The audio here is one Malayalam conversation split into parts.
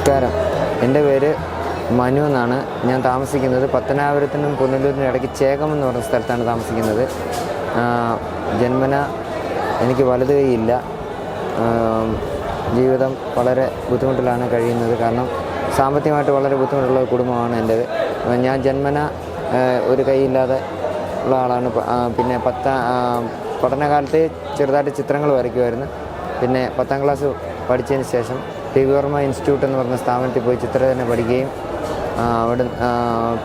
നമസ്കാരം. എന്റെ പേര് മനു എന്നാണ്. ഞാൻ താമസിക്കുന്നത് പത്തനാപുരത്തിനും പുനലൂരിനും ഇടയ്ക്ക് ചേകം എന്ന് പറഞ്ഞ സ്ഥലത്താണ് താമസിക്കുന്നത്. ജന്മന എനിക്ക് വലത് കൈയില്ല. ജീവിതം വളരെ ബുദ്ധിമുട്ടിലാണ് കഴിയുന്നത്. കാരണം സാമ്പത്തികമായിട്ട് വളരെ ബുദ്ധിമുട്ടുള്ള കുടുംബമാണ് എന്റേത്. ഞാൻ ജന്മന ഒരു കൈയില്ലാതെ ഉള്ള ആളാണ്. പിന്നെ പത്ത പഠനകാലത്ത് ചെറുതായിട്ട് ചിത്രങ്ങൾ വരയ്ക്കുമായിരുന്നു. പിന്നെ പത്താം ക്ലാസ് പഠിച്ചതിന് ശേഷം ടി വി വർമ്മ ഇൻസ്റ്റിറ്റ്യൂട്ട് എന്ന് പറഞ്ഞ സ്ഥാപനത്തിൽ പോയി ചിത്രരചന പഠിക്കുകയും അവിടെ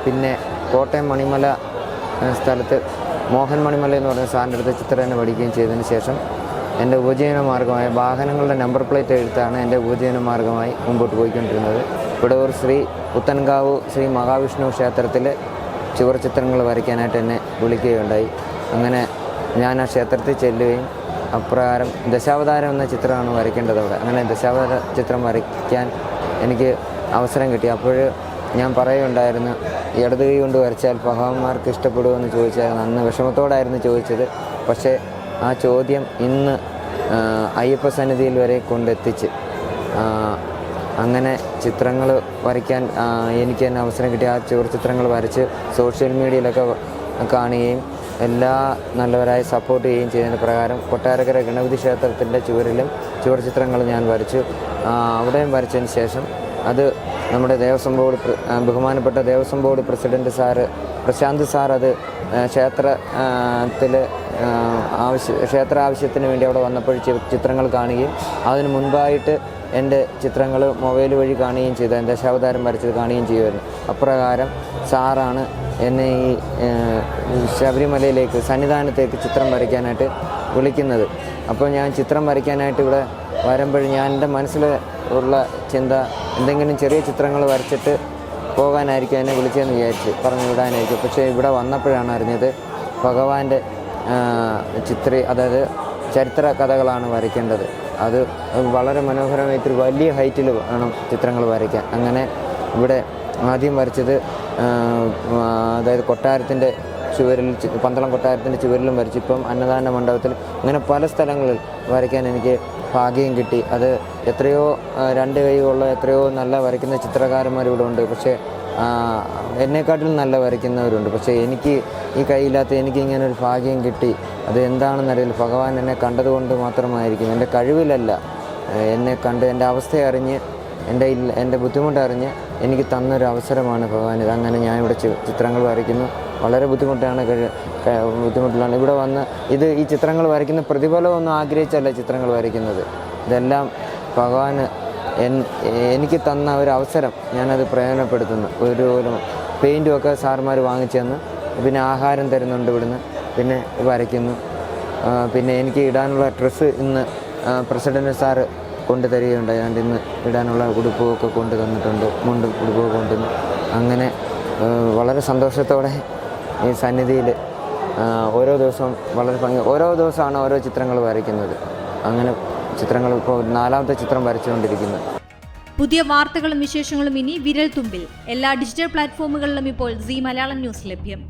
പിന്നെ കോട്ടയം മണിമല സ്ഥലത്ത് മോഹൻ മണിമല എന്ന് പറഞ്ഞ സാറിന്റെ അടുത്ത് ചിത്രരചന പഠിക്കുകയും ചെയ്തതിന് ശേഷം എന്റെ ഉപജീവന മാർഗമായ വാഹനങ്ങളുടെ നമ്പർ പ്ലേറ്റ് എഴുത്താണ് എന്റെ ഉപജീവന മാർഗമായി മുമ്പോട്ട് പോയിക്കൊണ്ടിരുന്നത്. ഒരു ശ്രീ പുത്തൻകാവ് ശ്രീ മഹാവിഷ്ണു ക്ഷേത്രത്തിൽ ചുവർ ചിത്രങ്ങൾ വരയ്ക്കാനായിട്ട് എന്നെ വിളിക്കുകയുണ്ടായി. അങ്ങനെ ഞാൻ ആ ക്ഷേത്രത്തിൽ ചെല്ലുകയും അപ്രകാരം ദശാവതാരം എന്ന ചിത്രമാണ് വരയ്ക്കേണ്ടത് അവിടെ. അങ്ങനെ ദശാവതാര ചിത്രം വരയ്ക്കാൻ എനിക്ക് അവസരം കിട്ടി. അപ്പോൾ ഞാൻ പറയുണ്ടായിരുന്നു ഇടത് കൈ കൊണ്ട് വരച്ചാൽ പഹാവന്മാർക്ക് ഇഷ്ടപ്പെടുമെന്ന് ചോദിച്ചായിരുന്നു അന്ന് വിഷമത്തോടായിരുന്നു ചോദിച്ചത്. പക്ഷേ ആ ചോദ്യം ഇന്ന് അയ്യപ്പ സന്നിധിയിൽ വരെ കൊണ്ടെത്തിച്ച് അങ്ങനെ ചിത്രങ്ങൾ വരയ്ക്കാൻ എനിക്ക് തന്നെ അവസരം കിട്ടി. ആ ചുവർ ചിത്രങ്ങൾ വരച്ച് സോഷ്യൽ മീഡിയയിലൊക്കെ കാണുകയും എല്ലാ നല്ലവരായി സപ്പോർട്ട് ചെയ്യുകയും ചെയ്തതിന് പ്രകാരം കൊട്ടാരക്കര ഗണപതി ക്ഷേത്രത്തിന്റെ ചുവരിലും ചുവർ ചിത്രങ്ങൾ ഞാൻ വരച്ചു. അവിടെയും വരച്ചതിന് ശേഷം അത് നമ്മുടെ ദേവസ്വം ബോർഡ് ബഹുമാനപ്പെട്ട Devaswom board president sir Prashant sir അത് ക്ഷേത്രത്തിൽ ആവശ്യ ക്ഷേത്ര ആവശ്യത്തിന് വേണ്ടി അവിടെ വന്നപ്പോൾ ചിത്രങ്ങൾ കാണുകയും അതിന് മുൻപായിട്ട് എന്റെ ചിത്രങ്ങൾ മൊബൈൽ വഴി കാണുകയും ചെയ്തു എന്റെ ദശാവതാരം വരച്ചത് കാണുകയും ചെയ്യുമായിരുന്നു. അപ്രകാരം സാറാണ് എന്നെ ഈ ശബരിമലയിലേക്ക് സന്നിധാനത്തേക്ക് ചിത്രം വരയ്ക്കാനായിട്ട് വിളിക്കുന്നത്. അപ്പോൾ ഞാൻ ചിത്രം വരയ്ക്കാനായിട്ട് ഇവിടെ വരുമ്പോൾ ഞാൻ എന്റെ മനസ്സിൽ ഉള്ള ചിന്ത എന്തെങ്കിലും ചെറിയ ചിത്രങ്ങൾ വരച്ചിട്ട് പോകാനായിരിക്കും എന്നെ വിളിച്ചതെന്ന് വിചാരിച്ച് പറഞ്ഞു വിടാനായിരിക്കും. പക്ഷേ ഇവിടെ വന്നപ്പോഴാണ് അറിഞ്ഞത് ഭഗവാന്റെ ചിത്ര അതായത് ചരിത്ര കഥകളാണ് വരയ്ക്കേണ്ടത്. അത് വളരെ മനോഹരമായിട്ട് വലിയ ഹൈറ്റിൽ വേണം ചിത്രങ്ങൾ വരയ്ക്കാൻ. അങ്ങനെ ഇവിടെ ആദ്യം വരച്ചത് അതായത് കൊട്ടാരത്തിന്റെ ചുവരിൽ പന്തളം കൊട്ടാരത്തിന്റെ ചുവരിലും വരച്ചു. ഇപ്പം അന്നദാന മണ്ഡപത്തിൽ അങ്ങനെ പല സ്ഥലങ്ങളിൽ വരയ്ക്കാൻ എനിക്ക് ഭാഗ്യം കിട്ടി. അത് എത്രയോ രണ്ട് കൈയുള്ള എത്രയോ നല്ല വരയ്ക്കുന്ന ചിത്രകാരന്മാർ ഇവിടെ ഉണ്ട്. പക്ഷേ എന്നെക്കാട്ടിലും നല്ല വരയ്ക്കുന്നവരുണ്ട്. പക്ഷേ എനിക്ക് ഈ കൈയില്ലാത്ത എനിക്ക് ഇങ്ങനെ ഒരു ഭാഗ്യം കിട്ടി. അത് എന്താണെന്നറിയില്ല ഭഗവാൻ എന്നെ കണ്ടതുകൊണ്ട് മാത്രമായിരിക്കും. എന്റെ കഴിവിലല്ല. എന്നെ കണ്ട് എന്റെ അവസ്ഥ അറിഞ്ഞ് എന്റെ ഇല്ല എന്റെ ബുദ്ധിമുട്ടറിഞ്ഞ് എനിക്ക് തന്നൊരു അവസരമാണ് ഭഗവാൻ. ഇത് അങ്ങനെ ഞാൻ ചി- ചിത്രങ്ങൾ വരയ്ക്കുന്നു. വളരെ ബുദ്ധിമുട്ടാണ് ബുദ്ധിമുട്ടിലാണ്. ഇവിടെ വന്ന് ഇത് ഈ ചിത്രങ്ങൾ വരയ്ക്കുന്ന പ്രതിഫലമൊന്നും ആഗ്രഹിച്ചല്ല ചിത്രങ്ങൾ വരയ്ക്കുന്നത്. ഇതെല്ലാം ഭഗവാന് എൻ എനിക്ക് തന്ന ഒരു അവസരം ഞാനത് പ്രയോജനപ്പെടുത്തുന്നു. ഒരു ഒരു പെയിന്റുമൊക്കെ സാർമാർ വാങ്ങിച്ചു തന്ന് പിന്നെ ആഹാരം തരുന്നുണ്ട് ഇവിടുന്ന് പിന്നെ വരയ്ക്കുന്നു. പിന്നെ എനിക്ക് ഇടാനുള്ള ഡ്രസ്സ് ഇന്ന് പ്രസിഡന്റ് സാറ് കൊണ്ടു തരികയുണ്ടായി അതുകൊണ്ട് ഇന്ന് ഇടാനുള്ള ഉടുപ്പൊക്കെ കൊണ്ടു തന്നിട്ടുണ്ട് മുണ്ട് ഉടുപ്പൊക്കെ കൊണ്ടുവന്നു. അങ്ങനെ വളരെ സന്തോഷത്തോടെ ഈ സന്നിധിയിൽ ഓരോ ദിവസവും വളരെ ഭംഗി ഓരോ ദിവസമാണ് ഓരോ ചിത്രങ്ങൾ വരയ്ക്കുന്നത്. അങ്ങനെ ചിത്രങ്ങൾ ഇപ്പോൾ നാലാമത്തെ ചിത്രം വരച്ചുകൊണ്ടിരിക്കുന്നു. പുതിയ വാർത്തകളും വിശേഷങ്ങളും ഇനി വിരൽ തുമ്പിൽ എല്ലാ ഡിജിറ്റൽ പ്ലാറ്റ്ഫോമുകളിലും ഇപ്പോൾ സി മലയാളം ന്യൂസ് ലഭ്യം.